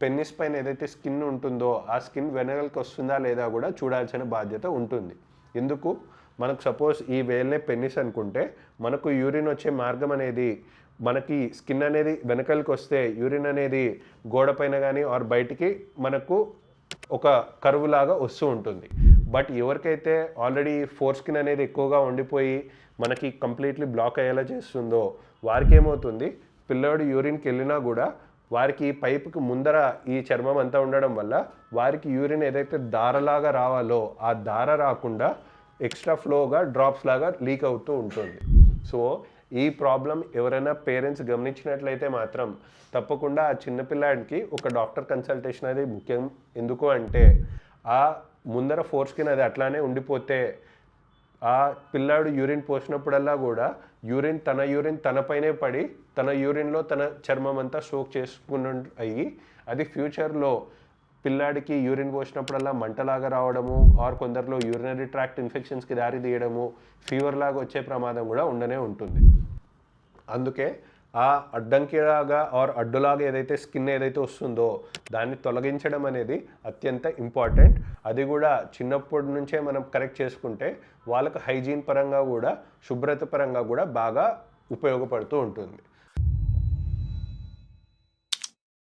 పెన్నిస్ పైన ఏదైతే స్కిన్ ఉంటుందో ఆ స్కిన్ వెనకలకి వస్తుందా లేదా కూడా చూడాల్సిన బాధ్యత ఉంటుంది. ఎందుకు? మనకు సపోజ్ ఈ వేల్నే పెన్నిస్ అనుకుంటే మనకు యూరిన్ వచ్చే మార్గం అనేది మనకి స్కిన్ అనేది వెనకలకి వస్తే యూరిన్ అనేది గోడ పైన కానీ ఆర్ బయటికి మనకు ఒక కరువు లాగా వస్తూ ఉంటుంది. బట్ ఎవరికైతే ఆల్రెడీ ఫోర్ స్కిన్ అనేది ఎక్కువగా ఉండిపోయి మనకి కంప్లీట్లీ బ్లాక్ అయ్యేలా చేస్తుందో వారికి ఏమవుతుంది పిల్లోడు యూరిన్కి వెళ్ళినా కూడా వారికి పైపుకి ముందర ఈ చర్మం అంతా ఉండడం వల్ల వారికి యూరిన్ ఏదైతే దారలాగా రావాలో ఆ దార రాకుండా ఎక్స్ట్రా ఫ్లోగా డ్రాప్స్ లాగా లీక్ అవుతూ ఉంటుంది. సో ఈ ప్రాబ్లం ఎవరైనా పేరెంట్స్ గమనించినట్లయితే మాత్రం తప్పకుండా ఆ చిన్నపిల్లాడికి ఒక డాక్టర్ కన్సల్టేషన్ అనేది ముఖ్యం. ఎందుకు అంటే ఆ ముందర ఫోర్ స్కిన్ అది అట్లానే ఉండిపోతే ఆ పిల్లాడు యూరిన్ పోసినప్పుడల్లా కూడా యూరిన్ తన యూరిన్ తనపైనే పడి తన యూరిన్లో తన చర్మం అంతా సోక్ చేసుకున్న అయ్యి అది ఫ్యూచర్లో పిల్లాడికి యూరిన్ పోసినప్పుడల్లా మంటలాగా రావడము ఆర్ కొందరిలో యూరినరీ ట్రాక్ట్ ఇన్ఫెక్షన్స్కి దారి తీయడము ఫీవర్ లాగా వచ్చే ప్రమాదం కూడా ఉండనే ఉంటుంది. అందుకే ఆ అడ్డంకిలాగా ఆర్ అడ్డులాగా ఏదైతే స్కిన్ ఏదైతే వస్తుందో దాన్ని తొలగించడం అనేది అత్యంత ఇంపార్టెంట్ అది కూడా చిన్నప్పటి నుంచే మనం కరెక్ట్ చేసుకుంటే వాళ్ళకు హైజీన్ పరంగా కూడా శుభ్రత పరంగా కూడా బాగా ఉపయోగపడుతూ ఉంటుంది.